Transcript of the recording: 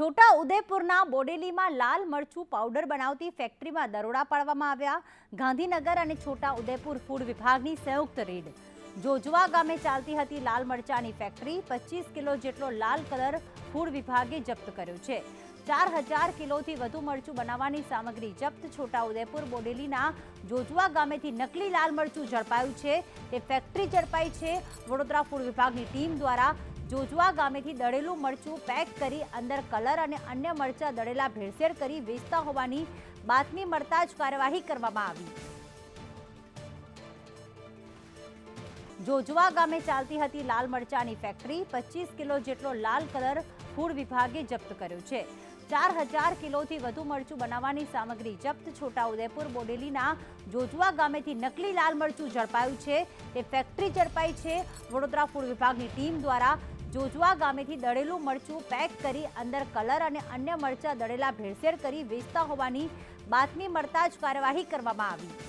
છોટા ઉદેપુરના બોડેલીમાં લાલ મરચું પાવડર બનાવતી ફેક્ટરીમાં દરોડા પાડવામાં આવ્યા. ગાંધીનગર અને છોટા ઉદેપુર ફૂડ વિભાગની સંયુક્ત રેડ. જોજવા ગામે ચાલતી હતી લાલ મરચાની ફેક્ટરી. પચીસ કિલો જેટલો લાલ કલર ફૂડ વિભાગે જપ્ત કર્યો છે. ચાર હજાર કિલોથી વધુ મરચું બનાવવાની સામગ્રી જપ્ત છોટા ઉદેપુર બોડેલીના જોજવા ગામેથી નકલી લાલ મરચું ઝડપાયું છે. તે ફેક્ટરી ઝડપાઈ છે. વડોદરા ફૂડ વિભાગની ટીમ દ્વારા જોજવા ગામેથી દળેલું મરચું પેક કરી અંદર કલર અને અન્ય મરચા દળેલા ભેળસેળ કરી વેચતા હોવાની બાતમી મળતા જ કાર્યવાહી કરવામાં આવી. જોજવા ગામે ચાલતી હતી લાલ મરચાની ફેક્ટરી. પચીસ કિલો જેટલો લાલ કલર ફૂડ વિભાગે જપ્ત કર્યો છે. ચાર હજાર કિલોથી વધુ મરચું બનાવવાની સામગ્રી જપ્ત. છોટાઉદેપુર બોડેલીના જોજવા ગામેથી નકલી લાલ મરચું ઝડપાયું છે. તે ફેક્ટરી ઝડપાઈ છે. વડોદરા ફૂડ વિભાગની ટીમ દ્વારા જોજવા ગામેથી દળેલું મરચું પેક કરી અંદર કલર અને અન્ય મરચા દળેલા ભેળસેળ કરી વેચતા હોવાની બાતમી મળતા જ કાર્યવાહી કરવામાં આવી.